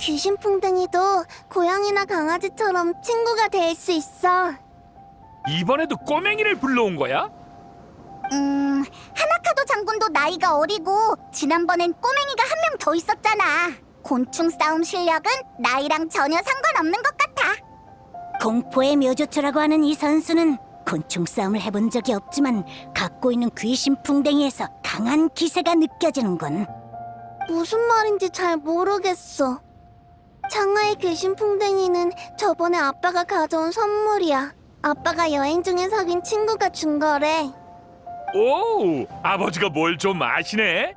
귀신풍뎅이도 고양이나 강아지처럼 친구가 될 수 있어. 이번에도 꼬맹이를 불러온 거야? 음, 하나카도 장군도 나이가 어리고 지난번엔 꼬맹이가 한 명 더 있었잖아. 곤충 싸움 실력은 나이랑 전혀 상관없는 것 같아. 공포의 묘조초라고 하는 이 선수는 곤충 싸움을 해본 적이 없지만 갖고 있는 귀신 풍뎅이에서 강한 기세가 느껴지는군. 무슨 말인지 잘 모르겠어. 장아의 귀신풍뎅이는 저번에 아빠가 가져온 선물이야. 아빠가 여행 중에 사귄 친구가 준 거래. 오, 아버지가 뭘 좀 아시네.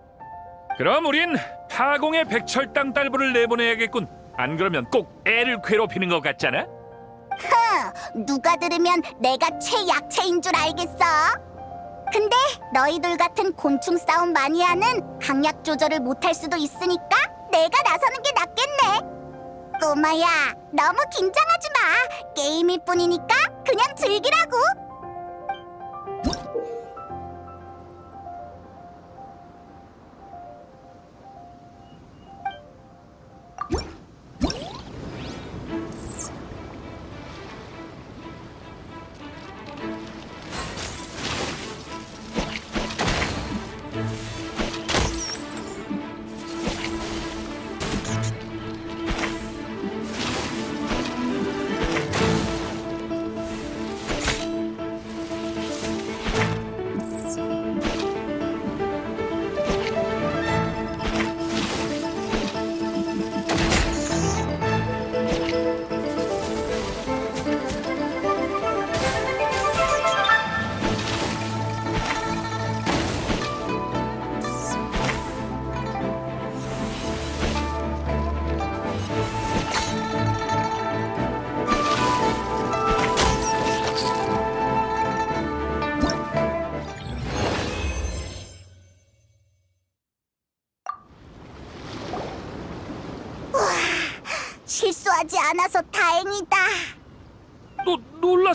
그럼 우린 파공의 백철당 딸부를 내보내야겠군. 안 그러면 꼭 애를 괴롭히는 것 같잖아. 누가 들으면 내가 최약체인 줄 알겠어. 근데 너희들 같은 곤충 싸움 마니아는 강약 조절을 못할 수도 있으니까 내가 나서는 게 낫겠네. 꼬마야, 너무 긴장하지 마. 게임일 뿐이니까 그냥 즐기라고.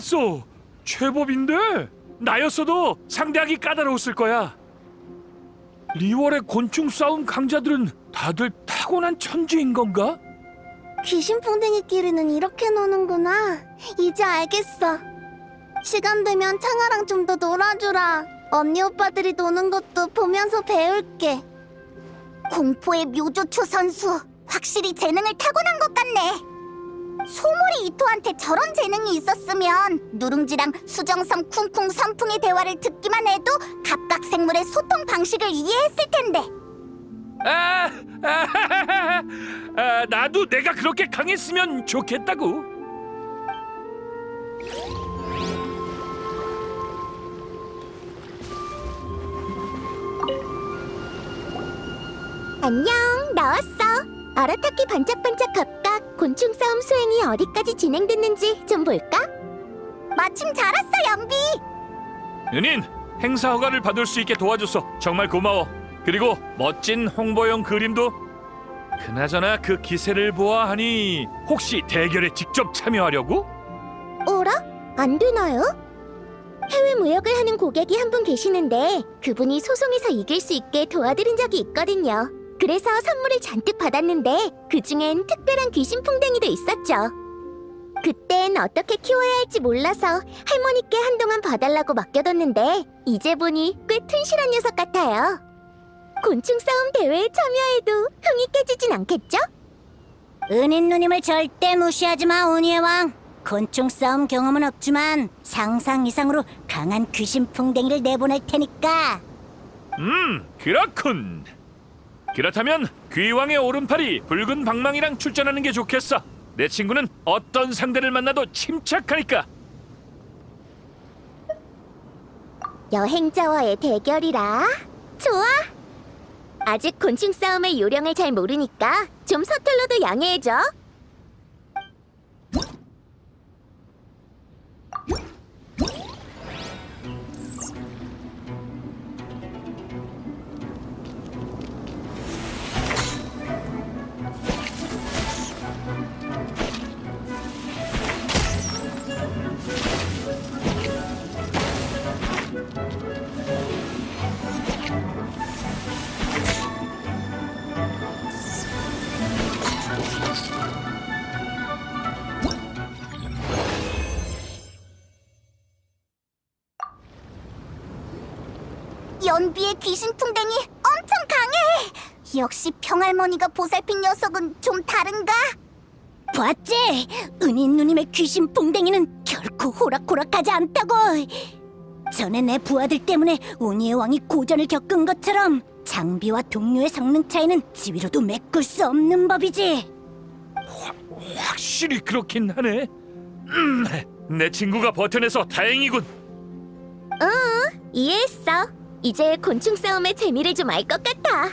놀랐어. 제법인데 나였어도 상대하기 까다로웠을 거야. 리월의 곤충 싸움 강자들은 다들 타고난 천재인 건가? 귀신 풍뎅이끼리는 이렇게 노는구나. 이제 알겠어. 시간 되면 창아랑 좀 더 놀아주라. 언니 오빠들이 노는 것도 보면서 배울게. 공포의 묘조초 선수 확실히 재능을 타고난 것 같네. 소몰이 이토한테 저런 재능이 있었으면 누룽지랑 수정섬 쿵쿵 선풍의 대화를 듣기만 해도 각각 생물의 소통 방식을 이해했을 텐데. 아, 아, 아, 나도 내가 그렇게 강했으면 좋겠다고. 안녕, 나왔어. 아라타키 반짝반짝 갑각 곤충 싸움 수행이 어디까지 진행됐는지 좀 볼까? 마침 잘 왔어, 영비. 은인, 행사 허가를 받을 수 있게 도와줘서 정말 고마워. 그리고 멋진 홍보용 그림도. 그나저나 그 기세를 보아하니 혹시 대결에 직접 참여하려고? 어라? 안 되나요? 해외 무역을 하는 고객이 한 분 계시는데 그분이 소송에서 이길 수 있게 도와드린 적이 있거든요. 그래서 선물을 잔뜩 받았는데 그 중엔 특별한 귀신 풍뎅이도 있었죠. 그땐 어떻게 키워야 할지 몰라서 할머니께 한동안 봐달라고 맡겨뒀는데 이제 보니 꽤 튼실한 녀석 같아요. 곤충 싸움 대회에 참여해도 흥이 깨지진 않겠죠? 은인 누님을 절대 무시하지 마, 운이의 왕. 곤충 싸움 경험은 없지만 상상 이상으로 강한 귀신 풍뎅이를 내보낼 테니까. 음, 그렇군. 그렇다면 귀왕의 오른팔이 붉은 방망이랑 출전하는 게 좋겠어. 내 친구는 어떤 상대를 만나도 침착하니까. 여행자와의 대결이라 좋아 아직 곤충 싸움의 요령을 잘 모르니까 좀 서툴러도 양해해줘 귀신풍뎅이 엄청 강해. 역시 평할머니가 보살핀 녀석은 좀 다른가? 봤지? 은인 누님의 귀신 풍뎅이는 결코 호락호락하지 않다고. 전에 내 부하들 때문에 운이의 왕이 고전을 겪은 것처럼 장비와 동료의 성능 차이는 지위로도 메꿀 수 없는 법이지. 확실히 그렇긴 하네. 음, 내 친구가 버텨내서 다행이군. 이해했어. 이제 곤충 싸움의 재미를 좀 알 것 같아.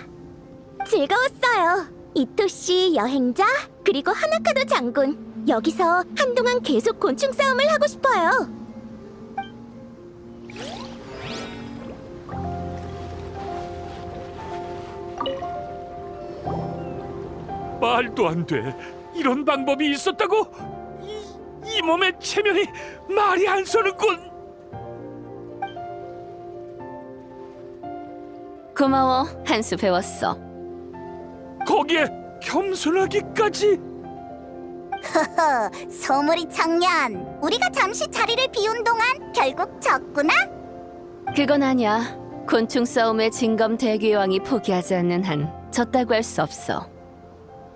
즐거웠어요. 이토 씨 여행자 그리고 하나카도 장군. 여기서 한동안 계속 곤충 싸움을 하고 싶어요. 말도 안 돼. 이런 방법이 있었다고? 이, 이 몸의 체면이 말이 안 서는군. 고마워. 한 수 배웠어. 거기에 겸손하기까지. 허허, 소물이 청년. 우리가 잠시 자리를 비운 동안 결국 졌구나. 그건 아니야. 곤충 싸움의 진검 대귀왕이 포기하지 않는 한 졌다고 할 수 없어.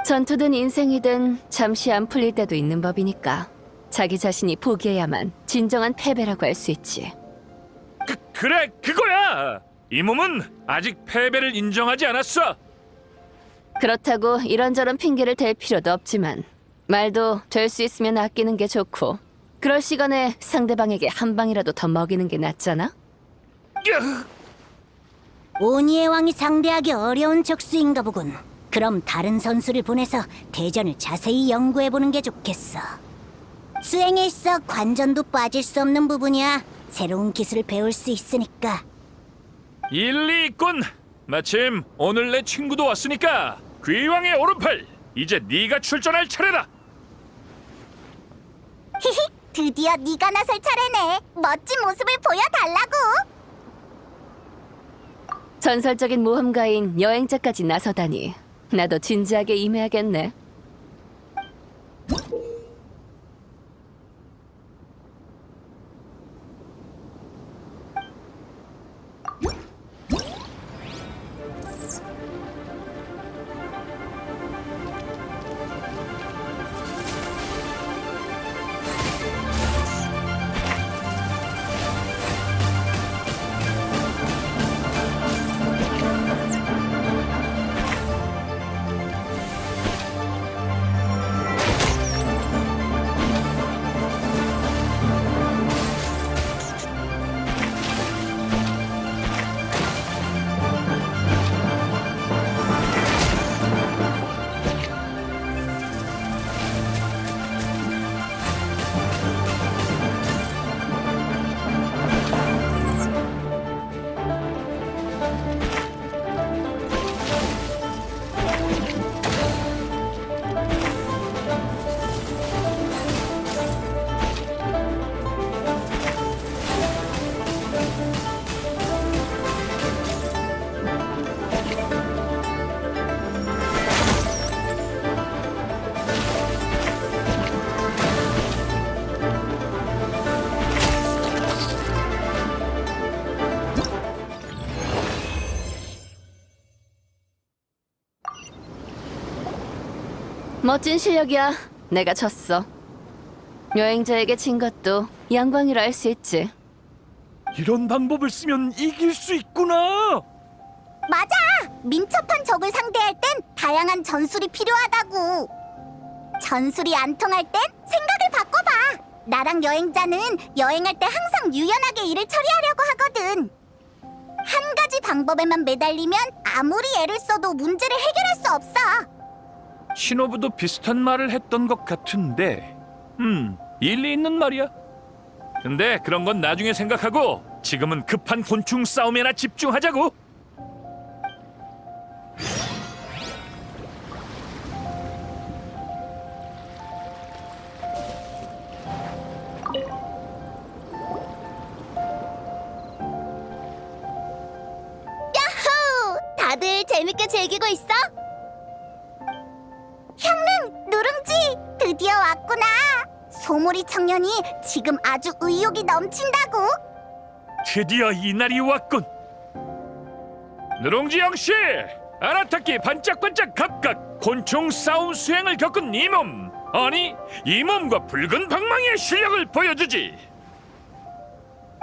전투든 인생이든 잠시 안 풀릴 때도 있는 법이니까 자기 자신이 포기해야만 진정한 패배라고 할 수 있지. 그, 그래, 그거야. 이 몸은 아직 패배를 인정하지 않았어. 그렇다고 이런저런 핑계를 댈 필요도 없지만 말도 될 수 있으면 아끼는 게 좋고 그럴 시간에 상대방에게 한 방이라도 더 먹이는 게 낫잖아. 으, 오니의 왕이 상대하기 어려운 적수인가 보군. 그럼 다른 선수를 보내서 대전을 자세히 연구해보는 게 좋겠어. 수행에 있어 관전도 빠질 수 없는 부분이야. 새로운 기술을 배울 수 있으니까. 일리 있군. 마침 오늘 내 친구도 왔으니까 귀왕의 오른팔. 이제 네가 출전할 차례다. 히히, 드디어 네가 나설 차례네. 멋진 모습을 보여달라고. 전설적인 모험가인 여행자까지 나서다니 나도 진지하게 임해야겠네. 멋진 실력이야. 내가 졌어. 여행자에게 진 것도 영광이라 할 수 있지. 이런 방법을 쓰면 이길 수 있구나. 맞아. 민첩한 적을 상대할 땐 다양한 전술이 필요하다고. 전술이 안 통할 땐 생각을 바꿔봐. 나랑 여행자는 여행할 때 항상 유연하게 일을 처리하려고 하거든. 한 가지 방법에만 매달리면 아무리 애를 써도 문제를 해결할 수 없어. 신호부도 비슷한 말을 했던 것 같은데, 음, 일리 있는 말이야. 근데 그런 건 나중에 생각하고 지금은 급한 곤충 싸움에나 집중하자고. 후, 다들 재밌게 즐기고 있어? 형능, 누룽지, 드디어 왔구나. 소몰이 청년이 지금 아주 의욕이 넘친다고. 드디어 이 날이 왔군. 누룽지영 씨, 아라타키 반짝반짝 각각 곤충 싸움 수행을 겪은 이 몸, 아니 이 몸과 붉은 방망이의 실력을 보여주지.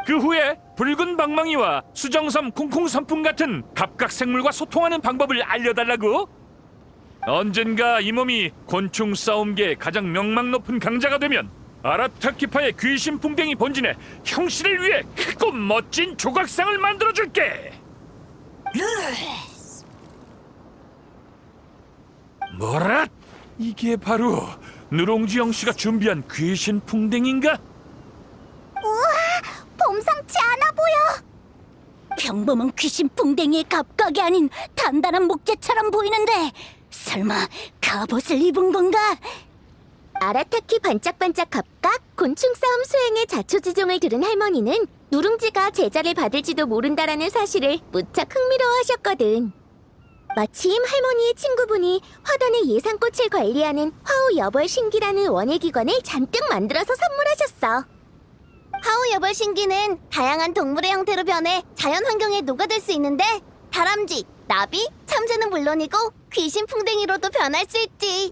그 후에 붉은 방망이와 수정섬 쿵쿵 선풍 같은 갑각 생물과 소통하는 방법을 알려달라고. 언젠가 이 몸이 곤충 싸움계의 가장 명망 높은 강자가 되면 아라타키파의 귀신 풍뎅이 본진에 형씨를 위해 크고 멋진 조각상을 만들어줄게. 뭐라? 이게 바로 누룽지영 씨가 준비한 귀신 풍뎅인가? 범상치 않아 보여. 평범한 귀신 풍뎅이의 갑각이 아닌 단단한 목재처럼 보이는데 설마 갑옷을 입은 건가? 아라타키 반짝반짝 갑각 곤충 싸움 수행의 자초지종을 들은 할머니는 누룽지가 제자를 받을지도 모른다라는 사실을 무척 흥미로워하셨거든. 마침 할머니의 친구분이 화단의 예산꽃을 관리하는 화우 여벌 신기라는 원예 기관을 잔뜩 만들어서 선물하셨어. 하우 여벌 신기는 다양한 동물의 형태로 변해 자연 환경에 녹아들 수 있는데 다람쥐, 나비, 참새는 물론이고 귀신 풍뎅이로도 변할 수 있지.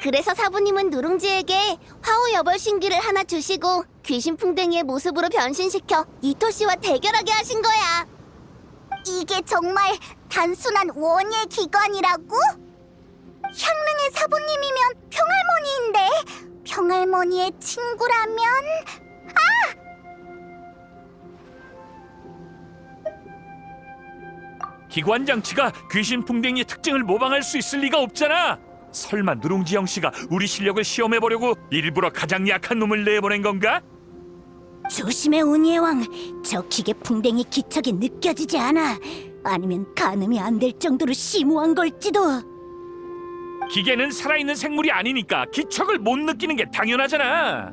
그래서 사부님은 누룽지에게 화우 여벌 신기를 하나 주시고 귀신 풍뎅이의 모습으로 변신시켜 이토 씨와 대결하게 하신 거야. 이게 정말 단순한 원예 기관이라고? 향릉의 사부님이면 평할머니인데 평할머니의 친구라면 기관 장치가 귀신 풍뎅이의 특징을 모방할 수 있을 리가 없잖아. 설마 누룽지영 씨가 우리 실력을 시험해 보려고 일부러 가장 약한 놈을 내보낸 건가? 조심해 운이의 왕. 저 기계 풍뎅이 기척이 느껴지지 않아. 아니면 가늠이 안 될 정도로 심오한 걸지도. 기계는 살아있는 생물이 아니니까 기척을 못 느끼는 게 당연하잖아.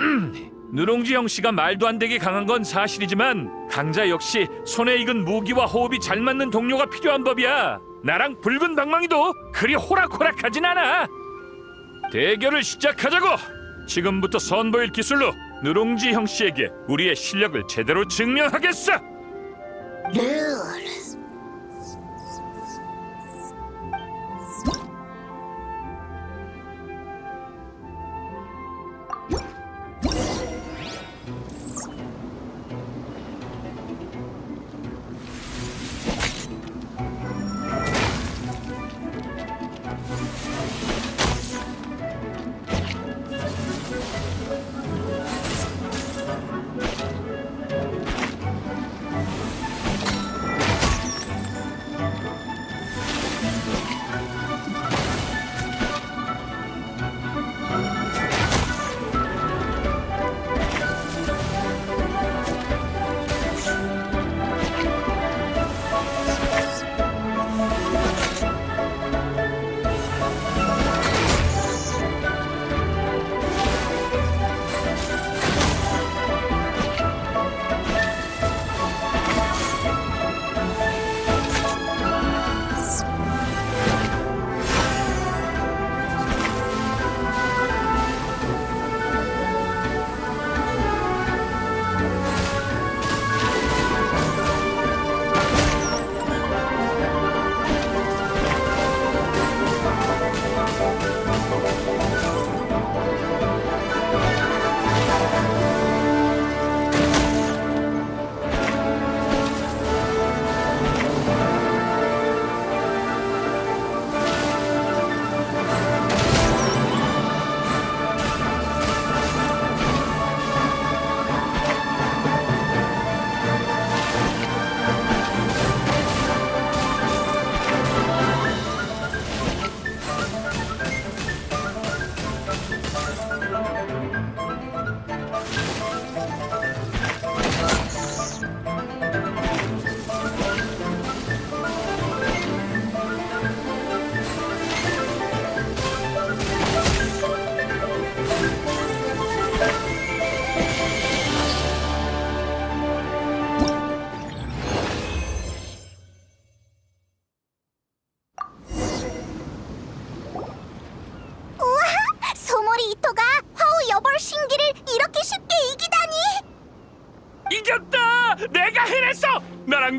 음, 누룽지영 씨가 말도 안 되게 강한 건 사실이지만 강자 역시 손에 익은 무기와 호흡이 잘 맞는 동료가 필요한 법이야. 나랑 붉은 방망이도 그리 호락호락하진 않아. 대결을 시작하자고. 지금부터 선보일 기술로 누룽지 형 씨에게 우리의 실력을 제대로 증명하겠어. 룰.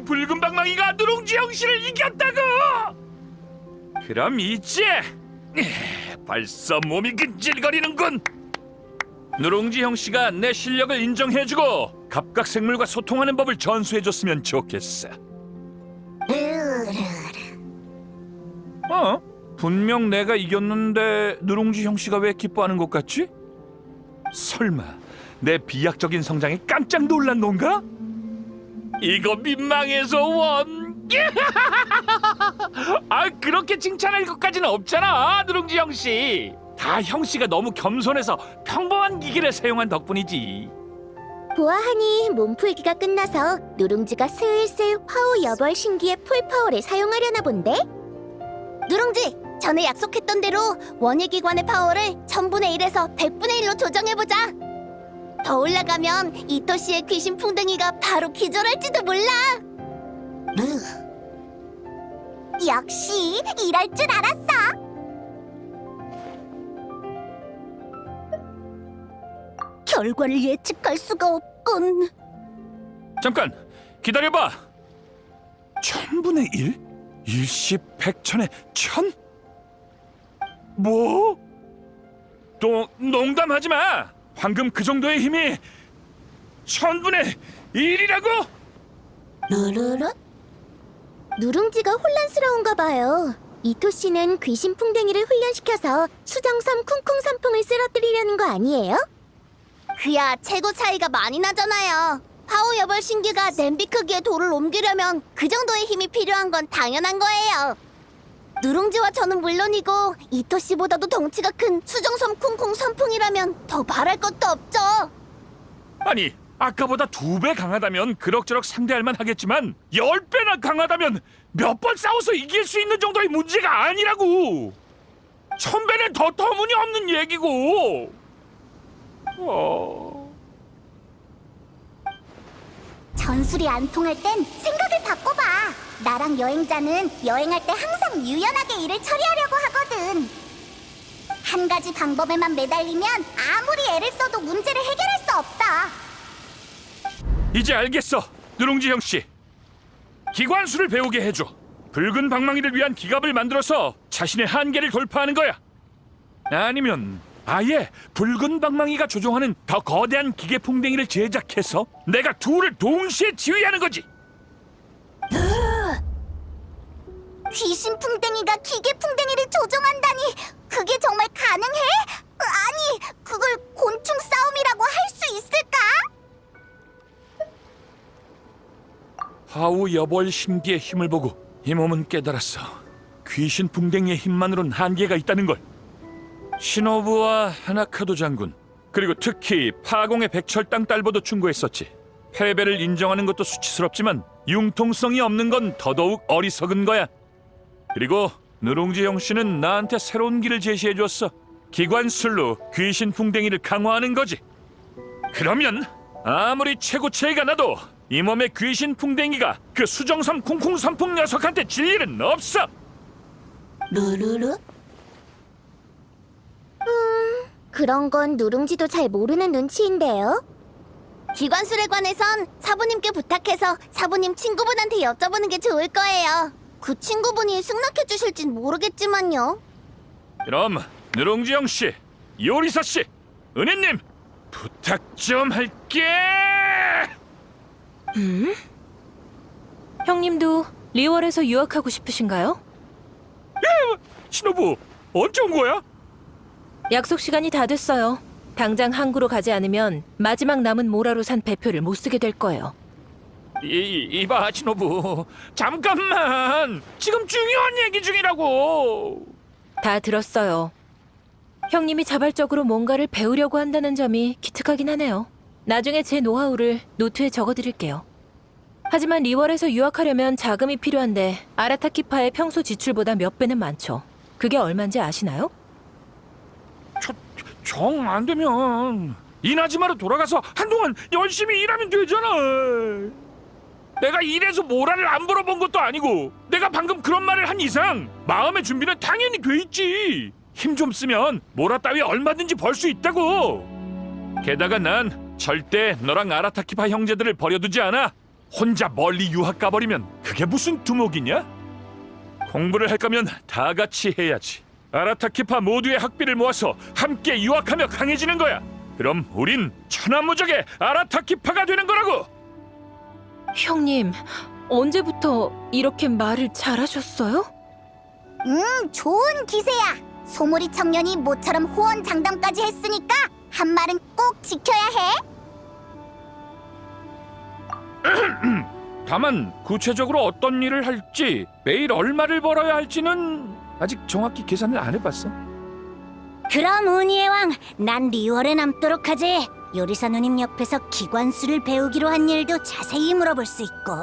붉은 방망이가 누룽지 형씨를 이겼다고! 그럼 이제 에, 벌써 몸이 근질거리는군. 누룽지 형씨가 내 실력을 인정해주고 갑각 생물과 소통하는 법을 전수해줬으면 좋겠어. 어? 분명 내가 이겼는데 누룽지 형씨가 왜 기뻐하는 것 같지? 설마 내 비약적인 성장에 깜짝 놀란 건가? 이거 민망해서 원. 아 그렇게 칭찬할 것까지는 없잖아 누룽지 형 씨. 다 형 씨가 너무 겸손해서 평범한 기계를 사용한 덕분이지. 보아하니 몸풀기가 끝나서 누룽지가 슬슬 화우 여벌 신기의 풀파워를 사용하려나 본데? 누룽지, 전에 약속했던 대로 원예 기관의 파워를 1000분의 1에서 100분의 1로 조정해보자. 더 올라가면 이토시의 귀신 풍뎅이가 바로 기절할지도 몰라. 역시 이럴 줄 알았어. 결과를 예측할 수가 없군. 잠깐 기다려봐. 천분의 일? 일십 백천의 천? 뭐? 또 농담하지 마. 방금 그 정도의 힘이 천분의 일이라고? 루루루? 누룽지가 혼란스러운가 봐요. 이토 씨는 귀신 풍뎅이를 훈련시켜서 수정섬 쿵쿵 선풍을 쓰러뜨리려는 거 아니에요? 그야 최고 차이가 많이 나잖아요. 파워 여벌 신기가 냄비 크기의 돌을 옮기려면 그 정도의 힘이 필요한 건 당연한 거예요. 누룽지와 저는 물론이고 이토 씨보다도 덩치가 큰 수정섬 쿵쿵 선풍이라면 더 말할 것도 없죠. 아니 아까보다 두 배 강하다면 그럭저럭 상대할 만 하겠지만 열 배나 강하다면 몇 번 싸워서 이길 수 있는 정도의 문제가 아니라고. 천 배는 더 터무니없는 얘기고. 어... 전술이 안 통할 땐 생각을 바꿔봐. 나랑 여행자는 여행할 때 항상 유연하게 일을 처리하려고 하거든. 한 가지 방법에만 매달리면 아무리 애를 써도 문제를 해결할 수 없어. 이제 알겠어, 누룽지 형 씨. 기관수를 배우게 해줘. 붉은 방망이를 위한 기갑을 만들어서 자신의 한계를 돌파하는 거야. 아니면 아예 붉은 방망이가 조종하는 더 거대한 기계 풍뎅이를 제작해서 내가 둘을 동시에 지휘하는 거지. 귀신 풍뎅이가 기계 풍뎅이를 조종한다니 그게 정말 가능해? 아니, 그걸 곤충 싸움이라고 할 수 있을까? 하우 여벌 신기의 힘을 보고 이 몸은 깨달았어. 귀신 풍뎅이의 힘만으론 한계가 있다는 걸. 시노부와 하나카도 장군 그리고 특히 파공의 백철당 딸보도 충고했었지. 패배를 인정하는 것도 수치스럽지만 융통성이 없는 건 더더욱 어리석은 거야. 그리고 누룽지 형 씨는 나한테 새로운 길을 제시해 줬어. 기관술로 귀신 풍뎅이를 강화하는 거지. 그러면 아무리 최고체가 나도 이 몸의 귀신 풍뎅이가 그 수정섬 쿵쿵 선풍 녀석한테 질 일은 없어. 루루루? 음, 그런 건 누룽지도 잘 모르는 눈치인데요. 기관술에 관해선 사부님께 부탁해서 사부님 친구분한테 여쭤보는 게 좋을 거예요. 그 친구분이 승낙해 주실진 모르겠지만요. 그럼 누룽지 형 씨, 요리사 씨, 은혜님 부탁 좀 할게. 형님도 리월에서 유학하고 싶으신가요? 신호부 언제 온 거야? 약속 시간이 다 됐어요. 당장 항구로 가지 않으면 마지막 남은 모라로 산 배표를 못 쓰게 될 거예요. 이, 이봐 신호부 잠깐만 지금 중요한 얘기 중이라고. 다 들었어요. 형님이 자발적으로 뭔가를 배우려고 한다는 점이 기특하긴 하네요. 나중에 제 노하우를 노트에 적어드릴게요. 하지만 리월에서 유학하려면 자금이 필요한데 아라타키파의 평소 지출보다 몇 배는 많죠. 그게 얼마인지 아시나요? 정 안 되면 이나즈마로 돌아가서 한동안 열심히 일하면 되잖아. 내가 이래서 모라를 안 물어본 것도 아니고 내가 방금 그런 말을 한 이상 마음의 준비는 당연히 돼 있지. 힘 좀 쓰면 모라 따위 얼마든지 벌 수 있다고. 게다가 난 절대 너랑 아라타키파 형제들을 버려두지 않아. 혼자 멀리 유학 가버리면 그게 무슨 두목이냐? 공부를 할 거면 다 같이 해야지. 아라타키파 모두의 학비를 모아서 함께 유학하며 강해지는 거야. 그럼 우린 천하무적의 아라타키파가 되는 거라고. 형님, 언제부터 이렇게 말을 잘하셨어요? 음, 좋은 기세야. 소몰이 청년이 모처럼 호언 장담까지 했으니까 한 말은 꼭 지켜야 해. 다만 구체적으로 어떤 일을 할지 매일 얼마를 벌어야 할지는 아직 정확히 계산을 안 해봤어. 그럼 운이의 왕, 난 리월에 남도록 하지. 요리사 누님 옆에서 기관수를 배우기로 한 일도 자세히 물어볼 수 있고.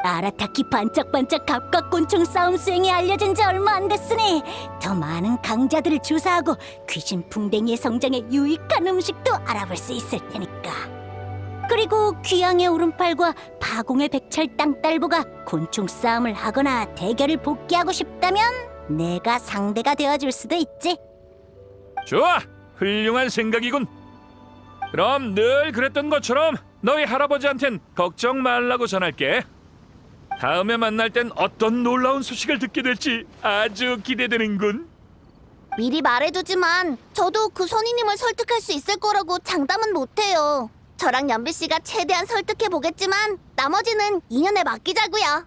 아라타키 반짝반짝 갑과 곤충 싸움 수행이 알려진 지 얼마 안 됐으니 더 많은 강자들을 조사하고 귀신 풍뎅이의 성장에 유익한 음식도 알아볼 수 있을 테니까. 그리고 귀양의 오른팔과 파공의 백철 땅딸보가 곤충 싸움을 하거나 대결을 복귀하고 싶다면 내가 상대가 되어줄 수도 있지. 좋아, 훌륭한 생각이군. 그럼 늘 그랬던 것처럼 너희 할아버지한텐 걱정 말라고 전할게. 다음에 만날 땐 어떤 놀라운 소식을 듣게 될지 아주 기대되는군. 미리 말해두지만 저도 그 선희님을 설득할 수 있을 거라고 장담은 못해요. 저랑 연비 씨가 최대한 설득해 보겠지만 나머지는 인연에 맡기자고요.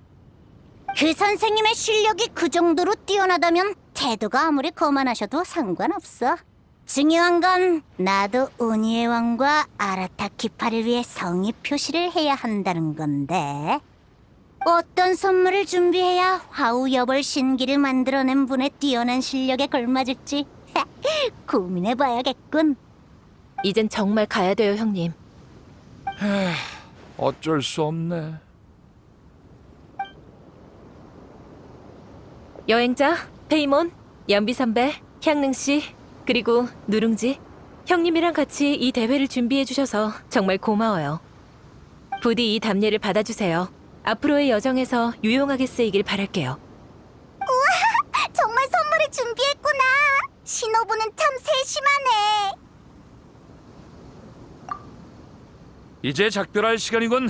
그 선생님의 실력이 그 정도로 뛰어나다면 태도가 아무리 거만하셔도 상관없어. 중요한 건 나도 우니의 왕과 아라타키파를 위해 성의 표시를 해야 한다는 건데. 어떤 선물을 준비해야 화우 여벌 신기를 만들어낸 분의 뛰어난 실력에 걸맞을지 고민해봐야겠군. 이젠 정말 가야 돼요, 형님. 어쩔 수 없네. 여행자, 페이몬, 연비 선배, 향능 씨, 그리고 누룽지. 형님이랑 같이 이 대회를 준비해 주셔서 정말 고마워요. 부디 이 답례를 받아주세요. 앞으로의 여정에서 유용하게 쓰이길 바랄게요. 정말 선물을 준비했구나. 신호부는 참 세심하네. 이제 작별할 시간이군.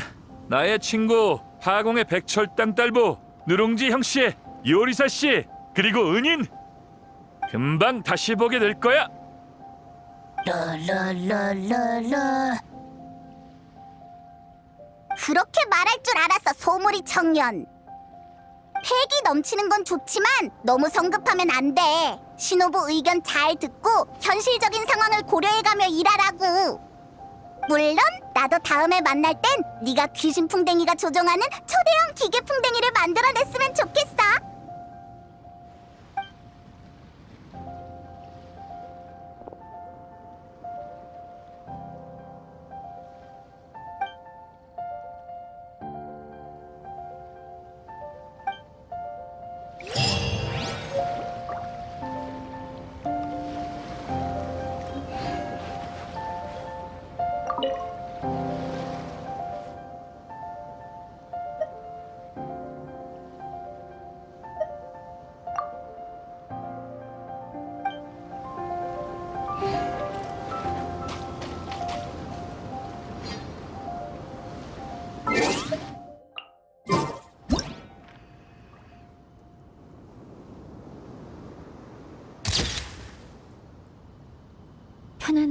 나의 친구 파공의 백철 땅딸보 누룽지 형 씨, 요리사 씨, 그리고 은인. 금방 다시 보게 될 거야. 라라라라라. 그렇게 말할 줄 알았어, 소몰이 청년. 패기 넘치는 건 좋지만 너무 성급하면 안 돼. 신호부 의견 잘 듣고 현실적인 상황을 고려해가며 일하라고. 물론 나도 다음에 만날 땐 네가 귀신 풍뎅이가 조종하는 초대형 기계 풍뎅이를 만들어냈으면 좋겠어.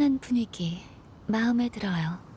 편안한 분위기 마음에 들어요.